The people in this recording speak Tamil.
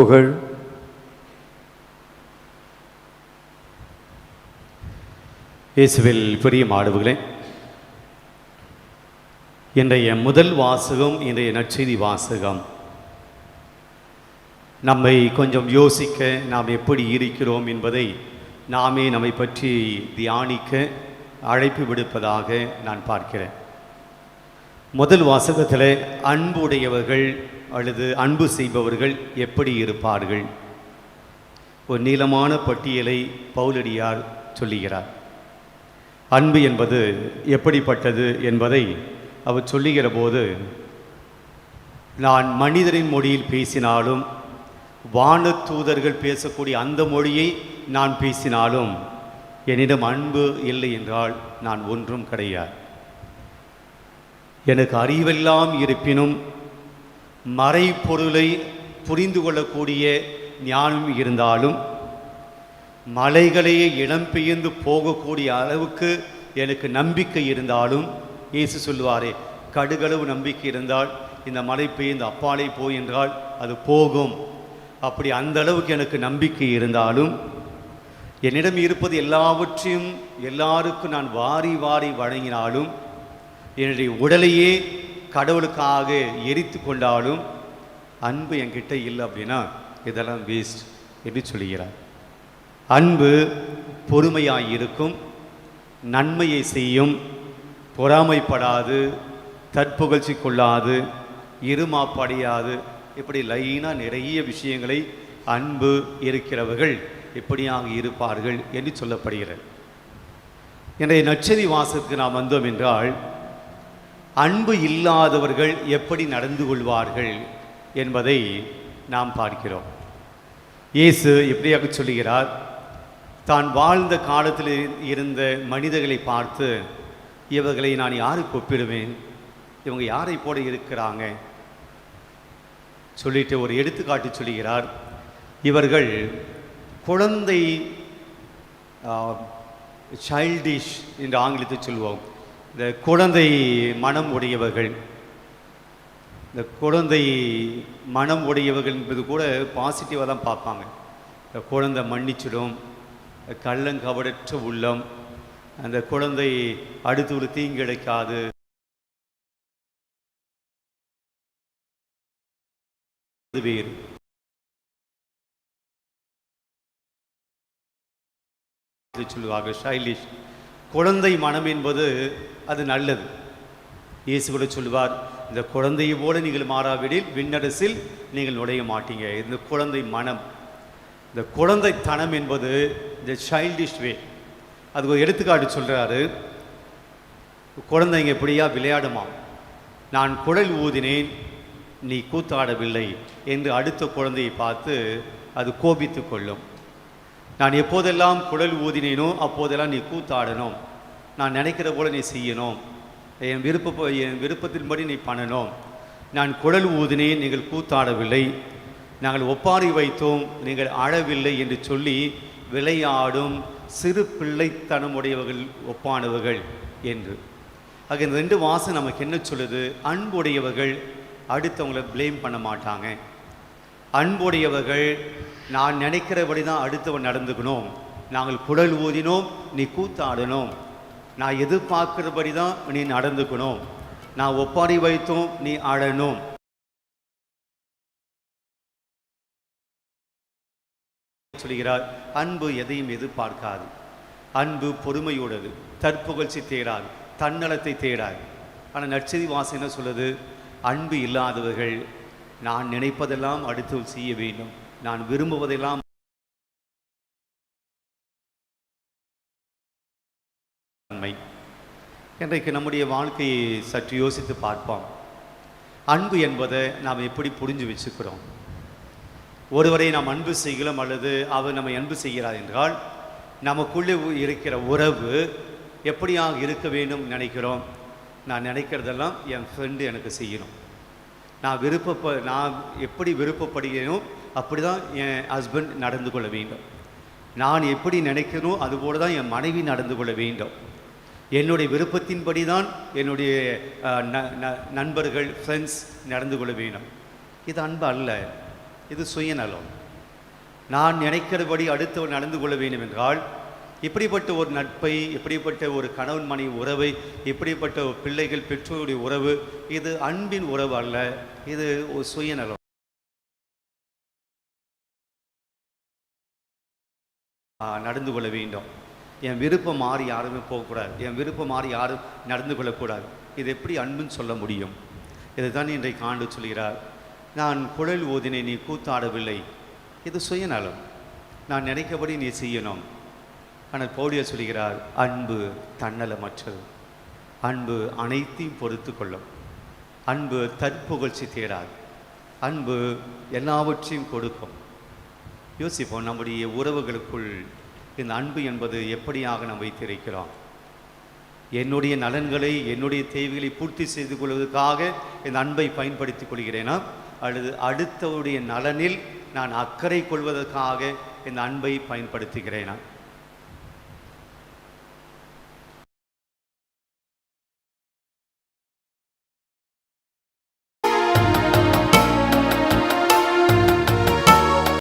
புகழ். இயேசுவில் பெரிய மாடுவுகளே இன்றைய முதல் வாசகம் இன்றைய நற்செய்தி வாசகம். நம்மை கொஞ்சம் யோசிக்க நாம் எப்படி இருக்கிறோம் என்பதை நாமே நம்மை பற்றி தியானிக்க அழைப்பு விடுப்பதாக நான் பார்க்கிறேன். முதல் வாசகத்தில் அன்புடையவர்கள் அல்லது அன்பு செய்பவர்கள் எப்படி இருப்பார்கள்? ஒரு நீளமான பட்டியலை பவுலடியார் சொல்லுகிறார். அன்பு என்பது எப்படிப்பட்டது என்பதை அவர் சொல்லுகிற போது நான் மனிதரின் மொழியில் பேசினாலும் வானத் தூதர்கள் பேசக்கூடிய அந்த மொழியை நான் பேசினாலும் என்னிடம் அன்பு இல்லை என்றால் நான் ஒன்றும் கிடையாது. எனக்கு அறிவெல்லாம் இருப்பினும் மறைப்பொருளை புரிந்து கொள்ளக்கூடிய ஞானம் இருந்தாலும் மலைகளையே இடம்பெயர்ந்து போகக்கூடிய அளவுக்கு எனக்கு நம்பிக்கை இருந்தாலும் இயேசு சொல்லுவாரே கடுகளவு நம்பிக்கை இருந்தால் இந்த மலை பெய்ந்து அப்பாலே போய் என்றால் அது போகும். அப்படி அந்த அளவுக்கு எனக்கு நம்பிக்கை இருந்தாலும் என்னிடம் இருப்பது எல்லாவற்றையும் எல்லாருக்கும் நான் வாரி வாரி வழங்கினாலும் என்னுடைய உடலையே கடவுளுக்காக எரித்து கொண்டாலும் அன்பு என்கிட்ட இல்லை அப்படின்னா இதெல்லாம் வேஸ்ட் என்று சொல்கிறார் அன்பு பொறுமையாக இருக்கும் நன்மையை செய்யும் பொறாமைப்படாது தற்புகழ்ச்சி கொள்ளாது இருமாப்படையாது இப்படி லைனாக நிறைய விஷயங்களை அன்பு இருக்கிறவர்கள் எப்படியாக இருப்பார்கள் என்று சொல்லப்படுகிறது. என்னுடைய நச்சரி வாசத்துக்கு நாம் வந்தோம் என்றால் அன்பு இல்லாதவர்கள் எப்படி நடந்து கொள்வார்கள் என்பதை நாம் பார்க்கிறோம். இயேசு எப்படியாக சொல்லுகிறார் தான் வாழ்ந்த காலத்தில் இருந்த மனிதர்களை பார்த்து இவர்களை நான் யாருக்கு ஒப்பிடுவேன்? இவங்க யாரை போல இருக்கிறாங்க? சொல்லிட்டு ஒரு எடுத்துக்காட்டு சொல்கிறார் இவர்கள் குழந்தை சைல்டிஷ் என்று ஆங்கிலத்தில் சொல்வோம் இந்த குழந்தை மனம் உடையவர்கள் இந்த குழந்தை மனம் உடையவர்கள் என்பது கூட பாசிட்டிவாக தான் பார்ப்பாங்க. இந்த குழந்தை மன்னிச்சிடும் கள்ளங்கவடற்ற உள்ளம் அந்த குழந்தை அடுத்து ஒரு தீங்கிழைக்காது. வேறு. சொல்லுவாங்க ஸ்டைலிஷ் குழந்தை மனம் என்பது அது நல்லது. இயேசு கூட சொல்லுவார் இந்த குழந்தையை போல நீங்கள் மாறாவிடில் விண்ணரசில் நீங்கள் நுழைய மாட்டீங்க. இந்த குழந்தை மனம். இந்த குழந்தைத்தனம் என்பது இந்த சைல்டிஷ் வே அது ஒரு எடுத்துக்காட்டு சொல்கிறாரு குழந்தைங்க எப்படியா விளையாடுமா? நான் குழல் ஊதினேன் நீ கூத்தாடவில்லை என்று அடுத்த குழந்தையை பார்த்து அது கோபித்து கொள்ளும். நான் எப்போதெல்லாம் குழல் ஊதினேனோ அப்போதெல்லாம் நீ கூத்தாடணும் நான் நினைக்கிற போல நீ செய்யணும் என் விருப்ப என் விருப்பத்தின்படி நீ பண்ணணும் நான் குழல் ஊதினேன் நீங்கள் கூத்தாடவில்லை. நாங்கள் ஒப்பாரி வைத்தோம் நீங்கள் அழவில்லை என்று சொல்லி விளையாடும் சிறு பிள்ளைத்தனமுடையவர்கள் ஒப்பானவர்கள் என்று. ஆக இந்த ரெண்டு வாசம் நமக்கு என்ன சொல்லுது? அன்புடையவர்கள் அடுத்தவங்களை ப்ளேம் பண்ண மாட்டாங்க. அன்புடையவர்கள் நான் நினைக்கிறபடி தான் அடுத்தவன் நடந்துக்கணும். நாங்கள் குடல் ஊதினோம் நீ கூத்தாடணும் நான் எதிர்பார்க்கிறபடி தான் நீ நடந்துக்கணும். நான் ஒப்பாரி வைத்தோம் நீ ஆடணும். சொல்கிறார் அன்பு எதையும் எதிர்பார்க்காது. அன்பு பொறுமையோடது தற்புகழ்ச்சி தேடாது தன்னலத்தை தேடாது. ஆனால் நற்செய்தி வாசனை சொல்லுது? அன்பு இல்லாதவர்கள் நான் நினைப்பதெல்லாம் அடுத்து செய்ய வேண்டும். நான் விரும்புவதெல்லாம் தன்மை இன்றைக்கு நம்முடைய வாழ்க்கையை சற்று யோசித்து பார்ப்போம். அன்பு என்பதை நாம் எப்படி புரிஞ்சு வச்சுக்கிறோம்? ஒருவரை நாம் அன்பு செய்கிறோம் அல்லது அவர் நம்மை அன்பு செய்கிறார் என்றால் நமக்குள்ளே இருக்கிற உறவு எப்படியாக இருக்க வேண்டும் நினைக்கிறோம்? நான் நினைக்கிறதெல்லாம் என் ஃப்ரெண்டு எனக்கு செய்யணும். நான் விருப்பப்ப நான் எப்படி விருப்பப்படுகிறேனோ அப்படி தான் என் ஹஸ்பண்ட் நடந்து கொள்ள வேண்டும். நான் எப்படி நினைக்கிறனோ அதுபோல தான் என் மனைவி நடந்து கொள்ள வேண்டும். என்னுடைய விருப்பத்தின்படி தான் என்னுடைய ந- ந- நண்பர்கள் ஃப்ரெண்ட்ஸ் நடந்து கொள்ள வேண்டும். இது அன்பு அல்ல. இது சுயநலம். நான் நினைக்கிறபடி அடுத்தவர் நடந்து கொள்ள வேண்டும் என்றால் இப்படிப்பட்ட ஒரு நட்பை இப்படிப்பட்ட ஒரு கணவன் மனைவி உறவை இப்படிப்பட்ட பிள்ளைகள் பெற்றோருடைய உறவு இது அன்பின் உறவு அல்ல இது ஒரு சுயநலம். நடந்து கொள்ள வேண்டும். என் விருப்பம் மாறி யாருமே போகக்கூடாது. என் விருப்பம் மாறி யாரும் நடந்து கொள்ளக்கூடாது. இது எப்படி அன்புன்னு சொல்ல முடியும்? இதுதான் இன்றைக்கு ஆண்டு சொல்கிறார். நான் குழல் ஊதினை நீ கூத்தாடவில்லை. இது சுயநலம். நான் நினைக்கபடி நீ செய்யணும். ஆனால் பௌடிய சொல்கிறார் அன்பு தன்னலமற்றது. அன்பு அனைத்தையும் பொறுத்து கொள்ளும். அன்பு தற்புகழ்ச்சி தேடாது. அன்பு எல்லாவற்றையும் கொடுக்கும். யோசிப்போம் நம்முடைய உறவுகளுக்குள் இந்த அன்பு என்பது எப்படியாக நாம் வைத்திருக்கிறோம்? என்னுடைய நலன்களை என்னுடைய தேவைகளை பூர்த்தி செய்து கொள்வதற்காக இந்த அன்பை பயன்படுத்திக் கொள்கிறேனா? அல்லது அடுத்தவருடைய நலனில் நான் அக்கறை கொள்வதற்காக இந்த அன்பை பயன்படுத்துகிறேனா?